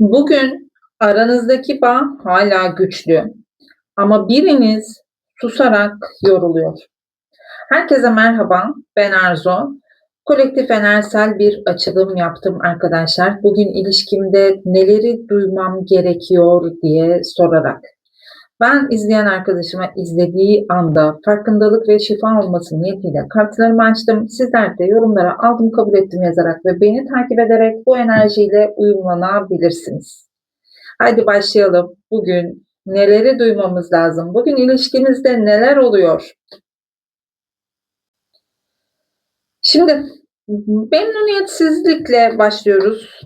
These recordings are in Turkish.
Bugün aranızdaki bağ hala güçlü ama biriniz susarak yoruluyor. Herkese merhaba, ben Arzu. Kolektif enerjisel bir açılım yaptım arkadaşlar. Bugün ilişkimde neleri duymam gerekiyor diye sorarak. Ben izleyen arkadaşıma izlediği anda farkındalık ve şifa olması niyetiyle kartlarımı açtım. Sizler de yorumlara aldım kabul ettim yazarak ve beni takip ederek bu enerjiyle uyumlanabilirsiniz. Haydi başlayalım. Bugün neleri duymamız lazım? Bugün ilişkimizde neler oluyor? Şimdi memnuniyetsizlikle başlıyoruz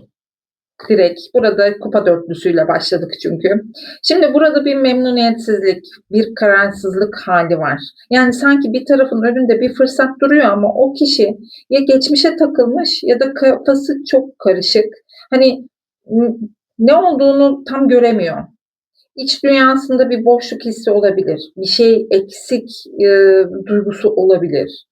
direkt. Burada kupa dörtlüsüyle başladık çünkü. Şimdi burada bir memnuniyetsizlik, bir kararsızlık hali var. Yani sanki bir tarafın önünde bir fırsat duruyor ama o kişi ya geçmişe takılmış ya da kafası çok karışık. Hani ne olduğunu tam göremiyor. İç dünyasında bir boşluk hissi olabilir. Bir şey eksik e, duygusu olabilir.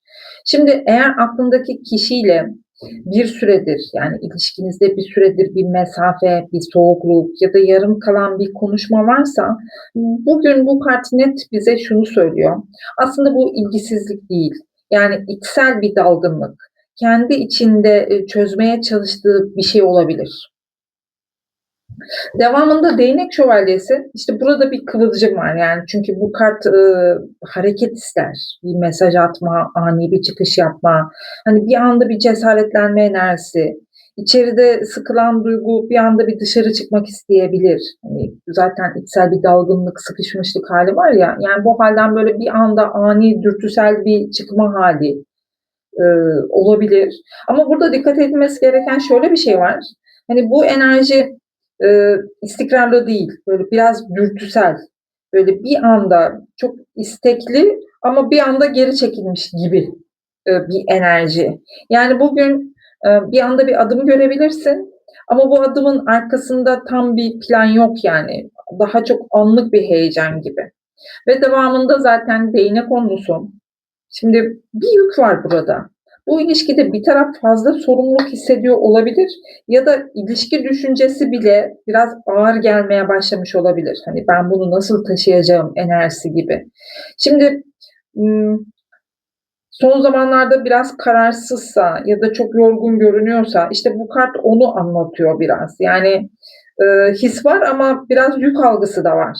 Şimdi eğer aklındaki kişiyle bir süredir yani ilişkinizde bir süredir bir mesafe, bir soğukluk ya da yarım kalan bir konuşma varsa bugün bu kart net bize şunu söylüyor. Aslında bu ilgisizlik değil. Yani içsel bir dalgınlık. Kendi içinde e, çözmeye çalıştığı bir şey olabilir. Devamında değnek şövalyesi işte burada bir kıvılcım var yani çünkü bu kart e, hareket ister. Bir mesaj atma, ani bir çıkış yapma. Hani bir anda bir cesaretlenme enerjisi. İçeride sıkılan duygu bir anda bir dışarı çıkmak isteyebilir. Hani zaten içsel bir dalgınlık, sıkışmışlık hali var ya. Yani bu halden böyle bir anda ani dürtüsel bir çıkma hali e, olabilir. Ama burada dikkat edilmesi gereken şöyle bir şey var. Hani bu enerji e, istikrarlı değil. Böyle biraz dürtüsel. Böyle bir anda çok istekli ama bir anda geri çekilmiş gibi e, bir enerji. Yani bugün e, bir anda bir adım görebilirsin ama bu adımın arkasında tam bir plan yok yani. Daha çok anlık bir heyecan gibi. Ve devamında zaten değnek konusu. Şimdi bir yük var burada. Bu ilişkide bir taraf fazla sorumluluk hissediyor olabilir ya da ilişki düşüncesi bile biraz ağır gelmeye başlamış olabilir. Hani ben bunu nasıl taşıyacağım enerjisi gibi. Şimdi son zamanlarda biraz kararsızsa ya da çok yorgun görünüyorsa işte bu kart onu anlatıyor biraz. Yani his var ama biraz yük algısı da var.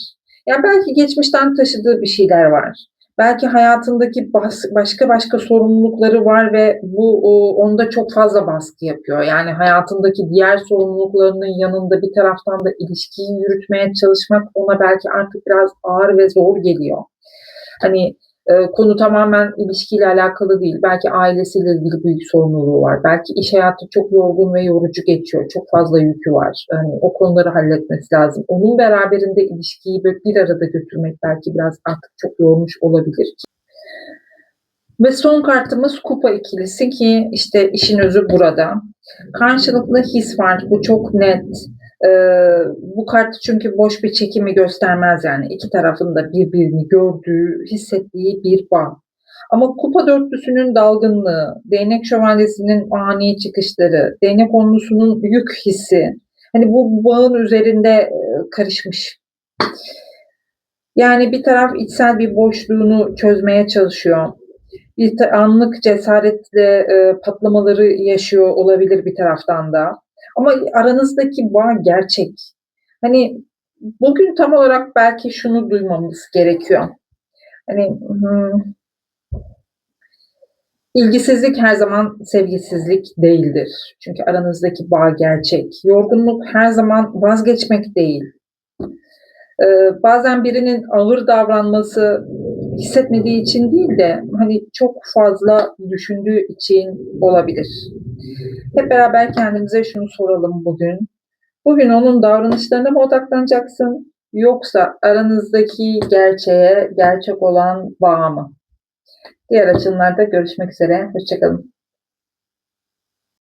Yani belki geçmişten taşıdığı bir şeyler var. Belki hayatındaki bas başka başka sorumlulukları var ve bu onda çok fazla baskı yapıyor. Yani hayatındaki diğer sorumluluklarının yanında bir taraftan da ilişkiyi yürütmeye çalışmak ona belki artık biraz ağır ve zor geliyor. Hani e, konu tamamen ilişkiyle alakalı değil. Belki ailesiyle ilgili büyük sorumluluğu var. Belki iş hayatı çok yorgun ve yorucu geçiyor. Çok fazla yükü var. Yani o konuları halletmesi lazım. Onun beraberinde ilişkiyi bir arada götürmek belki biraz artık çok yormuş olabilir. Ve son kartımız kupa ikilisi ki işte işin özü burada. Karşılıklı his var. Bu çok net. Ee, bu kart çünkü boş bir çekimi göstermez yani. iki tarafın da birbirini gördüğü, hissettiği bir bağ. Ama kupa dörtlüsünün dalgınlığı, değnek şövalyesinin ani çıkışları, değnek onlusunun yük hissi, hani bu bağın üzerinde e, karışmış. Yani bir taraf içsel bir boşluğunu çözmeye çalışıyor. Bir anlık cesaretle e, patlamaları yaşıyor olabilir bir taraftan da. Ama aranızdaki bağ gerçek. Hani bugün tam olarak belki şunu duymamız gerekiyor. Hani hmm, ilgisizlik her zaman sevgisizlik değildir. Çünkü aranızdaki bağ gerçek. Yorgunluk her zaman vazgeçmek değil. Ee, bazen birinin ağır davranması hissetmediği için değil de hani çok fazla düşündüğü için olabilir. Hep beraber kendimize şunu soralım bugün. Bugün onun davranışlarına mı odaklanacaksın yoksa aranızdaki gerçeğe, gerçek olan bağ mı? Diğer açımlarda görüşmek üzere. Hoşçakalın.